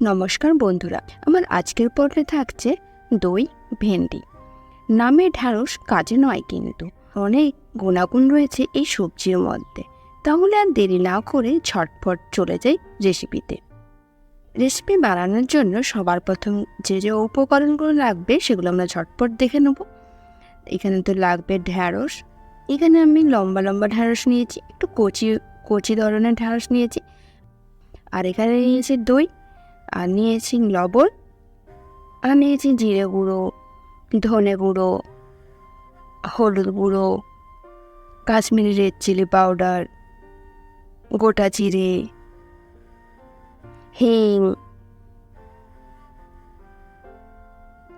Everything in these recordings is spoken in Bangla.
নমস্কার বন্ধুরা, আমার আজকের পর্বে থাকছে দই ভেন্ডি। নামে ঢ্যাঁড়স কাজে নয় কিন্তু, অনেক গুণাগুণ রয়েছে এই সবজির মধ্যে। তাহলে আর দেরি না করে ঝটপট চলে যাই রেসিপিতে। রেসিপি বানানোর জন্য সবার প্রথম যে যে উপকরণগুলো লাগবে সেগুলো আমরা ঝটপট দেখে নেব। এখানে তো লাগবে ঢ্যাঁড়স, এখানে আমি লম্বা লম্বা ঢ্যাঁড়স নিয়েছি, একটু কচি কচি ধরনের ঢ্যাঁড়স নিয়েছি। আর এখানে নিয়েছি দই আর নিয়েছি লবণ আর নিয়েছি জিরে গুঁড়ো, ধনে গুঁড়ো, হলুদ গুঁড়ো, কাশ্মীরি রেড চিলি পাউডার, গোটা জিরে, হিং,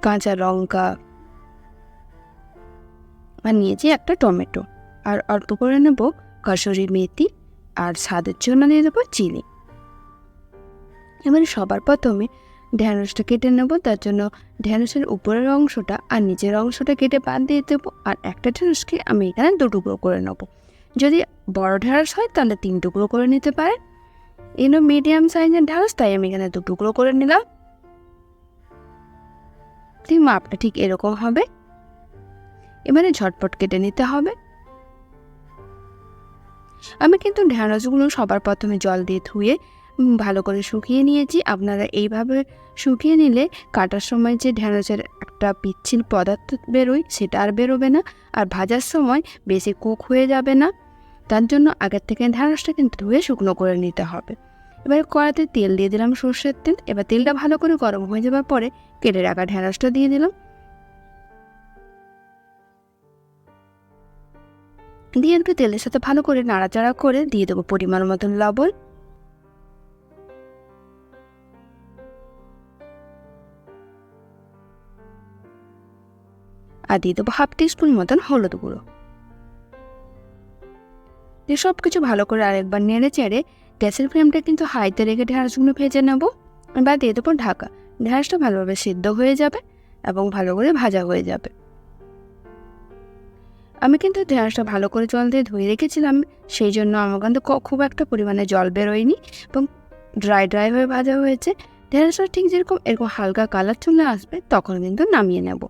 কাঁচা লঙ্কা আর নিয়েছি একটা টমেটো। আর অল্প করে নেব কসুরি মেথি আর স্বাদের জন্য দিয়ে দেবো চিনি এবারে সবার প্রথমে ঢ্যাঁড়সটা কেটে নেব, তার জন্য ঢ্যাঁড়সের উপরের অংশটা আর নিচের অংশটা কেটে বাদ দিয়ে দেবো। আর একটা ঢ্যাঁড়সকে আমি এখানে দু টুকরো করে নেব। যদি বড় ঢ্যাঁড়স হয়, তাহলে তিন টুকরো করে নিতে পারেন এনো মিডিয়াম সাইজের ঢ্যাঁড়স তাই আমি এখানে দু টুকরো করে নিলাম। ঠিক মাপটা ঠিক এরকম হবে। এবারে ঝটপট কেটে নিতে হবে। আমি কিন্তু ঢ্যাঁড়সগুলো সবার প্রথমে জল দিয়ে ধুয়ে ভালো করে শুকিয়ে নিয়েছি। আপনারা এইভাবে শুকিয়ে নিলে কাটার সময় যে ঢ্যাঁড়সের একটা পিচ্ছিল পদার্থ বেরোয়, সেটা আর বেরোবে না। আর ভাজার সময় বেশি কুক হয়ে যাবে না। তার জন্য আগের থেকে ঢ্যাঁড়সটা কিন্তু ধুয়ে শুকনো করে নিতে হবে। এবারে কড়াতে তেল দিয়ে দিলাম সর্ষের তেল। এবার তেলটা ভালো করে গরম হয়ে যাওয়ার পরে কেটে রাখা ঢ্যাঁড়সটা দিয়ে দিলাম। দিয়ে একটু তেলের সাথে ভালো করে নাড়াচাড়া করে দিয়ে দেবো পরিমাণ মতন লবণ। আর দিয়ে দেবো হাফ টিস্পুন মতন হলুদ গুঁড়ো। দিয়ে সব কিছু ভালো করে আরেকবার নেড়ে চেড়ে গ্যাসের ফ্লেমটা কিন্তু হাইতে রেখে ঢ্যাঁড়সগুলো ভেজে নেব। এবার দিয়ে দেবো ঢাকা। ঢ্যাঁড়সটা ভালোভাবে সিদ্ধ হয়ে যাবে এবং ভালো করে ভাজা হয়ে যাবে। আমি কিন্তু ঢ্যাঁড়সটা ভালো করে জল দিয়ে ধুয়ে রেখেছিলাম, সেই জন্য আমার কিন্তু খুব একটা পরিমাণে জল বেরোয়নি এবং ড্রাই ড্রাই হয়ে ভাজা হয়েছে। ঢ্যাঁড়সটা ঠিক যেরকম এরকম হালকা কালার চলে আসবে, তখন কিন্তু নামিয়ে নেব।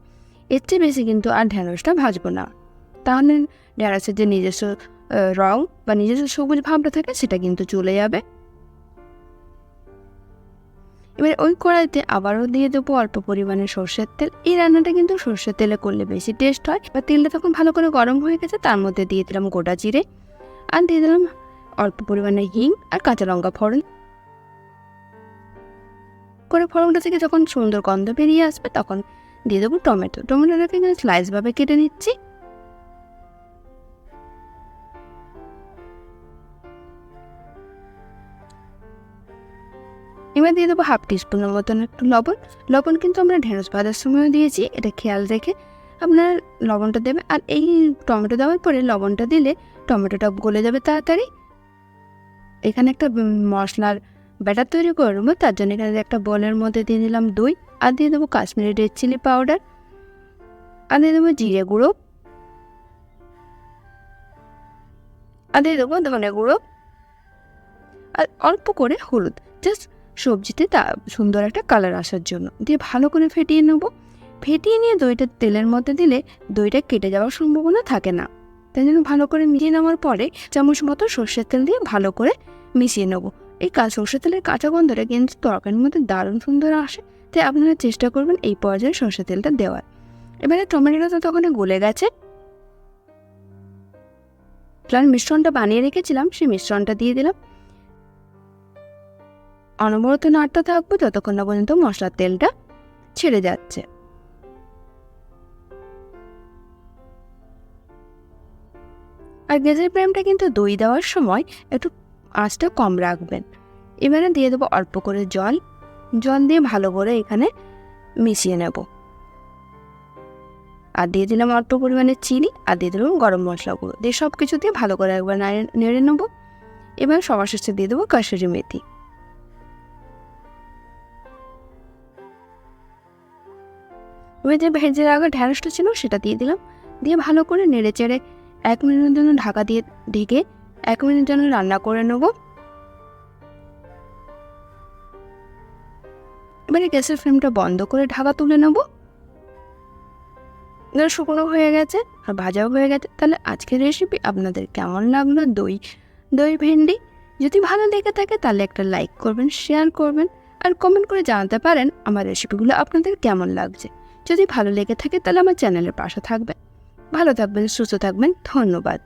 এর চেয়ে বেশি কিন্তু আর ঢ্যাঁড়সটা ভাজবো না। তাহলে ঢ্যাঁড়সের যে নিজস্ব রং বা নিজস্ব সবুজ ভাবটা থাকে সেটা কিন্তু চলে যাবে। এবার ওই কড়াইতে আবারও দিয়ে দেবো অল্প পরিমাণে সর্ষের তেল। এই রান্নাটা কিন্তু সর্ষের তেলে করলে বেশি টেস্ট হয়। বা তেলটা তখন ভালো করে গরম হয়ে গেছে, তার মধ্যে দিয়ে দিলাম গোটা জিরে আর দিয়ে দিলাম অল্প পরিমাণে হিং আর কাঁচা লঙ্কা ফোড়ন। করে ফোড়নটা থেকে যখন সুন্দর গন্ধ বেরিয়ে আসবে, তখন দিয়ে দেবো টমেটো। টমেটোটাকে এখানে স্লাইসভাবে কেটে নিচ্ছি। এবার দিয়ে দেবো হাফ টিস্পুনের মতন একটু লবণ। লবণ কিন্তু আমরা ঢেঁড়স ভাজার সময়ও দিয়েছি, এটা খেয়াল রেখে আপনার লবণটা দেবে আর এই টমেটো দেওয়ার পরে লবণটা দিলে টমেটোটা গলে যাবে তাড়াতাড়ি। এখানে একটা মশলার ব্যাটার তৈরি করে নেব তার জন্য এখানে একটা বলের মধ্যে দিয়ে দিলাম দই। আর দিয়ে দেবো কাশ্মীরি রেড চিলি পাউডার আর দিয়ে দেবো জিরে গুঁড়ো আর দিয়ে দেবো ধনে গুঁড়ো, আর অল্প করে হলুদ জাস্ট সবজিতে তা সুন্দর একটা কালার আসার জন্য। দিয়ে ভালো করে ফেটিয়ে নেব। ফেটিয়ে নিয়ে দইটা তেলের মধ্যে দিলে দইটা কেটে যাওয়ার সম্ভাবনা থাকে না। তাই জন্য ভালো করে মিশিয়ে নেওয়ার পরে চামচ মতো সর্ষের তেল দিয়ে ভালো করে মিশিয়ে নেব। এই সর্ষের তেলের কাঁচা গন্ধটা কিন্তু তরকারির মধ্যে দারুণ সুন্দর আসে। তাই আপনারা চেষ্টা করবেন এই পর্যায়ে সর্ষের তেলটা দেওয়ার। এবারে টমেটোটা তো তখন গলে গেছে। যার মিশ্রণটা বানিয়ে রেখেছিলাম, সেই মিশ্রণটা দিয়ে দিলাম। অনবরত নাড়তে থাকব, যতক্ষণ না পর্যন্ত মশলার তেলটা ছেড়ে যাচ্ছে। আর গ্যাসের ফ্লেমটা কিন্তু দই দেওয়ার সময় একটু আঁচটা কম রাখবেন। এবারে দিয়ে দেবো অল্প করে জল। জল দিয়ে ভালো করে এখানে মিশিয়ে নেব। আর দিয়ে দিলাম অল্প পরিমাণে চিনি, আর দিয়ে দিলাম গরম মশলা গুঁড়ো দিয়ে সব কিছু দিয়ে ভালো করে একবার নাড়ে নেব। এবার সবার শেষে দিয়ে দেবো কাশুরি মেথি। এবার যে ভেজে রাখা ঢ্যাঁড়সটা ছিল, সেটা দিয়ে দিলাম। দিয়ে ভালো করে নেড়ে চেড়ে এক মিনিটের জন্য ঢাকা দিয়ে ঢেকে এক মিনিট জন্য রান্না করে নেব। এবারে গ্যাসের ফ্লেমটা বন্ধ করে ঢাকা তুলে নেব। এবার শুকনো হয়ে গেছে আর ভাজাও হয়ে গেছে। তাহলে আজকের রেসিপি আপনাদের কেমন লাগল? দই দই ভেন্ডি? যদি ভালো লেগে থাকে তাহলে একটা লাইক করবেন শেয়ার করবেন আর কমেন্ট করে জানাতে পারেন আমার রেসিপিগুলো আপনাদের কেমন লাগছে। যদি ভালো লেগে থাকে তাহলে আমার চ্যানেলের পাশে থাকবেন। ভালো থাকবেন, সুস্থ থাকবেন, ধন্যবাদ।